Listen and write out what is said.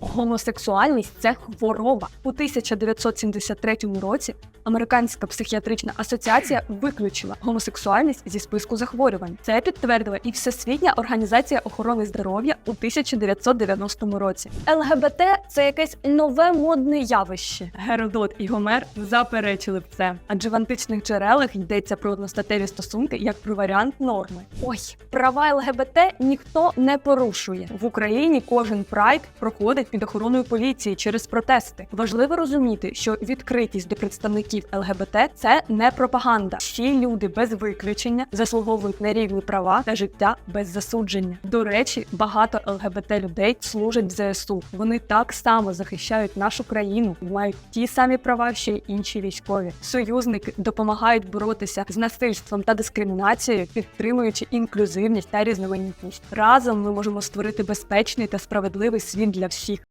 Гомосексуальність це хвороба. У 1973 році Американська психіатрична асоціація виключила гомосексуальність зі списку захворювань. Це підтвердила і Всесвітня організація охорони здоров'я у 1990 році. ЛГБТ це якесь нове модне явище. Геродот і Гомер заперечили б це, адже в античних джерелах йдеться про одностатеві стосунки як про варіант норми. Ой, права ЛГБТ ніхто не порушує в Україні. Кожен прайд проходить під охороною поліції через протести. Важливо розуміти, що відкритість до представників ЛГБТ це не пропаганда. Всі люди без виключення заслуговують на рівні права та життя без засудження. До речі, багато ЛГБТ людей служать в ЗСУ. Вони так само захищають нашу країну, мають ті самі права, що й інші військові. Союзники допомагають боротися з насильством та дискримінацією, підтримуючи інклюзивність та різноманітність. Разом ми можемо створити безпечний та справедливий світ для всіх.